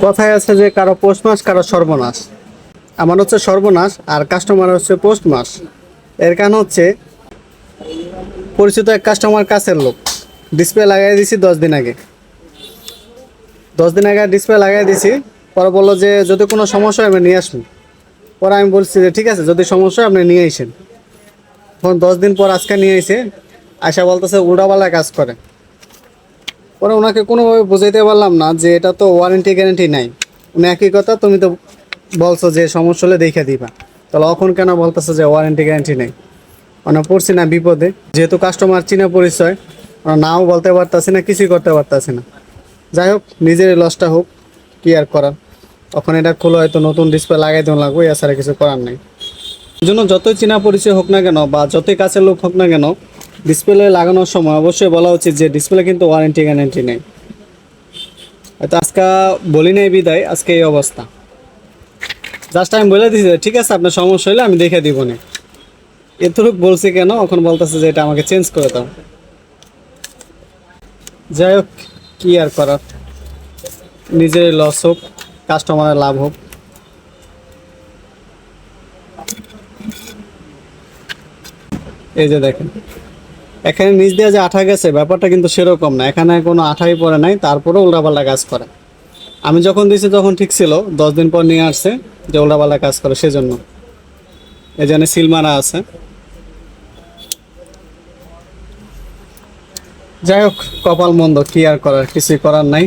কথায় আছে যে কারও পৌষ মাস কারও সর্বনাশ। আমার হচ্ছে সর্বনাশ আর কাস্টমার হচ্ছে পোস্ট মাস এর কারণ হচ্ছে পরিচিত এক কাস্টমার কাছের লোক। ডিসপ্লে লাগাই দিছি দশ দিন আগে। দশ দিন আগে ডিসপ্লে লাগাই দিছি, পরে বলল যে যদি কোনো সমস্যা হয় আমি নিয়ে আসব পরে আমি বলছি যে ঠিক আছে, যদি সমস্যা হয় আপনি নিয়ে আসেন। তখন দশ দিন পর আজকে নিয়ে এসে আশা বলতেছে, উল্টাপাল্টা কাজ করে। পরে ওনাকে কোনোভাবে বুঝাইতে পারলাম না যে এটা তো ওয়ারেন্টি গ্যারেন্টি নাই। উনি একই কথা, তুমি তো বলছো যে সমস্যা হলে দেখে দিবা। তাহলে এখন কেন বলতেছো যে ওয়ারেন্টি গ্যারেন্টি নেই? মানে পড়ছি না বিপদে। যেহেতু কাস্টমার চিনা পরিচয় নাও বলতে পারতাছি না, কিছুই করতে পারতাছি না। যাই হোক নিজের লসটা হোক, কি আর করার। তখন এটা খুলে হয়তো নতুন ডিসপ্লে লাগাই দেওয়া লাগবে, এছাড়া কিছু করার নেই। জন্য যতই চেনা পরিচয় হোক না কেন বা যতই কাছের লোক হোক না কেন ডিসপ্লে লাগানোর সময় অবশ্যই বলা উচিত যে ডিসপ্লে কিন্তু ওয়ারেন্টি গ্যারেন্টি নেই। হয়তো আজকে বলি নাই বিদায়, আজকে এই অবস্থা। জাস্ট আমি বলে দিছি ঠিক আছে, আপনার সমস্যা হলে আমি দেখে দিব না। এতটুকু বলছি কেন? এখন বলতেছে যে এটা আমাকে চেঞ্জ করে দাও। যাই হোক, কি আর করার? নিজের লস হোক কাস্টমারের লাভ হোক। এই যে দেখেন। এখানে নিচ দিয়ে যে আঠা গেছে, ব্যাপারটা কিন্তু সেরকম না। এখানে কোনো আঠাই পরে নাই, তারপরে উল্টাপাল্টা কাজ করে। আমি যখন দিয়েছি তখন ঠিক ছিল, দশ দিন পর নিয়ে আসছে যে উল্টাপাল্টা কাজ করে, সেজন্য। এই জন্য সিল মারা আছে। যাই হোক, কপাল মন্দ, কি আর করার, কিছুই করার নাই।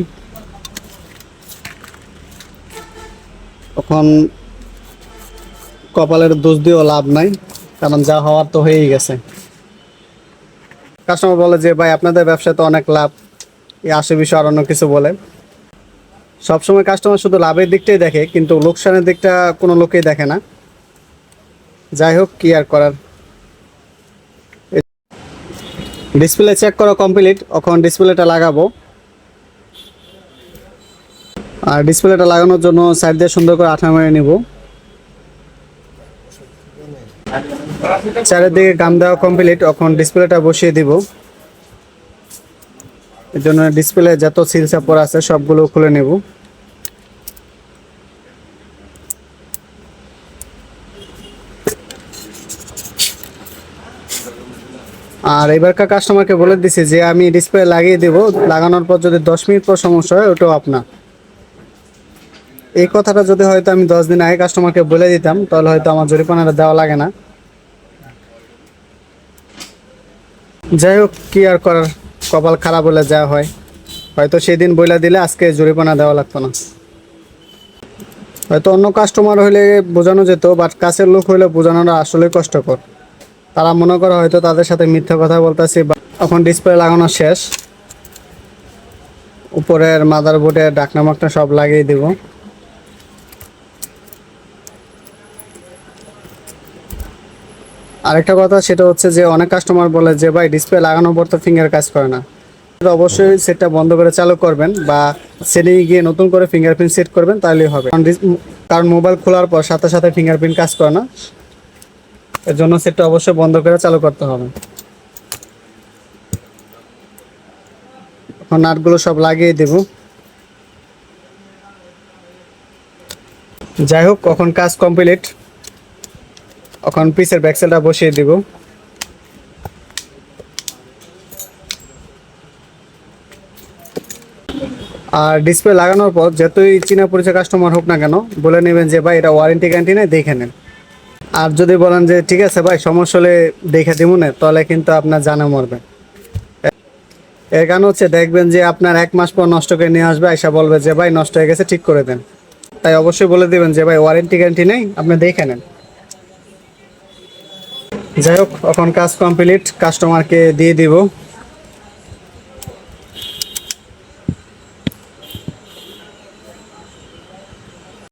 তখন কপালের দোষ দিয়েও লাভ নাই, কারণ যা হওয়ার তো হয়েই গেছে। কাস্টমার বলে যে, ভাই, আপনাদের ব্যবসায় তো অনেক লাভ। এই আশে বিষয় আর অন্য কিছু বলে। সবসময় কাস্টমার শুধু লাভের দিকটাই দেখে, কিন্তু লোকসানের দিকটা কোনো লোকেই দেখে না। যাই হোক, কি আর করার। ডিসপ্লে চেক করা কমপ্লিট এখন ডিসপ্লেটা লাগাবো। আর ডিসপ্লেটা লাগানোর জন্য সাইড দিয়ে সুন্দর করে আঠা মেরে নিব। চারিদিকে গাম দেওয়া কমপ্লিট এখন ডিসপ্লেটা বসিয়ে দিব। এর জন্য ডিসপ্লে যত সিল সাপোর আছে, সবগুলো খুলে নেব। আর এবারকার কাস্টমারকে বলে দিছি যে, আমি ডিসপ্লে লাগিয়ে দেব। লাগানোর পর যদি দশ মিনিট পর সমস্যা হয়, ওটাও আপনার। এই কথাটা যদি হয়তো আমি দশ দিন আগে কাস্টমারকে বলে দিতাম, তাহলে হয়তো আমার জরিমানাটা দেওয়া লাগে না। যাই হোক, কি আর করার? কপাল খারাপ হলে যা হয়। হয়তো সেদিন বইলা দিলে আজকে জরিমানা দেওয়া লাগতো না। হয়তো অন্য কাস্টমার হইলে বোঝানো যেত বাট কাছের লোক হইলে বোঝানোটা আসলে কষ্টকর। তারা মনে করে হয়তো তাদের সাথে মিথ্যা কথা বলতেছি এখন ডিসপ্লে লাগানো শেষ। উপরের মাদার বোর্ডে ডাকনা মাকনা সব লাগিয়ে দিব। আরেকটা কথা সেটা হচ্ছে যে অনেক কাস্টমার বলে যে, ভাই ডিসপ্লে লাগানোর পর তো ফিঙ্গার কাজ করে না। অবশ্যই সেটটা বন্ধ করে চালু করবেন বা সেটিংয়ে গিয়ে নতুন করে ফিঙ্গারপ্রিন্ট সেট করবেন, তাহলেই হবে। কারণ মোবাইল খোলার পর সাথে সাথে ফিঙ্গারপ্রিন্ট কাজ করে না। এর জন্য সেটটা অবশ্যই বন্ধ করে চালু করতে হবে। এখন নাটগুলো সব লাগিয়ে দেব। যাই হোক কখন কাজ কমপ্লিট এখন পিসের ব্যাকসেলটা বসিয়ে দিব। আর ডিসপ্লে লাগানোর পর যতই চীনা পরিচয় কাস্টমার হোক না কেন, বলে নেবেন যে, ভাই, এটা ওয়ারেন্টি গ্যারান্টি নেই, দেখে নেন। আর যদি বলেন যে, ঠিক আছে ভাই, সমস্যা হলে দেখে দিব না, তাহলে কিন্তু আপনার জানা মরবে। এর কারণ হচ্ছে, দেখবেন যে, আপনার এক মাস পর নষ্ট করে নিয়ে আসবে, আইসা বলবে যে, ভাই, নষ্ট হয়ে গেছে, ঠিক করে দেন। তাই অবশ্যই বলে দিবেন যে, ভাই ওয়ারেন্টি গ্যারান্টি নেই, আপনি দেখে নেন। যাই হোক এখন কাজ কমপ্লিট কাস্টমারকে দিয়ে দিব।